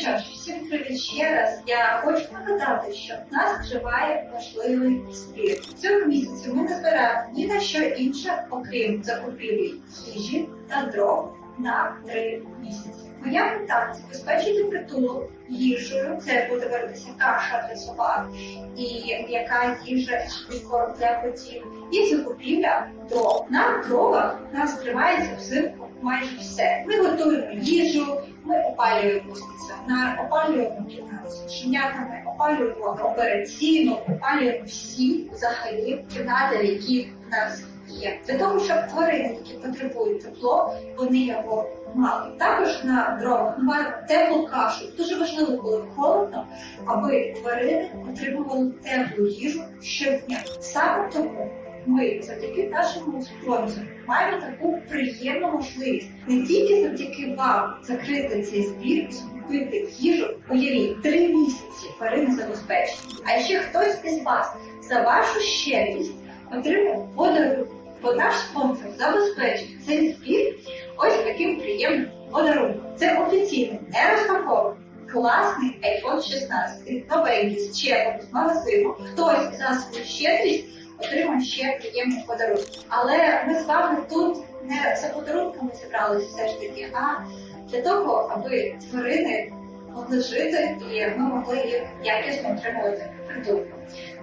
що ж, всім привіт ще раз. Я хочу нагадати, що в нас триває важливий збір. Цього місяця ми не збираємо ні на що інше, окрім закупівлі їжі та дров на три місяці. Моя мета забезпечити притулок їжею. Це буде варитися каша для собак і м'яка їжа і корм для котів. І закупівля дров. На дровах у нас тривається взимку майже все. Ми готуємо їжу, ми опалюємо стаціонар, опалюємо кімнату з кошенятами, опалюємо операційну, опалюємо всі взагалі кімнати, які в нас є. Для того, щоб тварини, які потребують тепло, вони його мали. Також на дровах маємо теплу кашу. Дуже важливо, коли холодно, аби тварини отримували теплу їжу щодня. Саме тому ми завдяки нашому спонсору маємо таку приємну можливість не тільки завдяки вам закрити цей збір і закупити їжу, уявіть, три місяці тварини забезпечені. А ще хтось із вас за вашу щедрість отримав подарунок. Бо наш спонсор забезпечить цей збір ось таким приємним подарунком. Це офіційний, не розпакований, класний iPhone 16, новенький з чеком з магазину. Хтось за свою щедрість отримав ще приємний подарунок. Але ми з вами тут не за подарунками зібралися все ж таки, а для того, аби тварини могли жити і ми могли їх якісно отримувати притулку.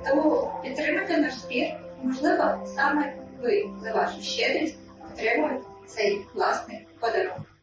Тому підтримати наш збір, можливо, саме ви за вашу щедрість отримуєте цей класний подарунок.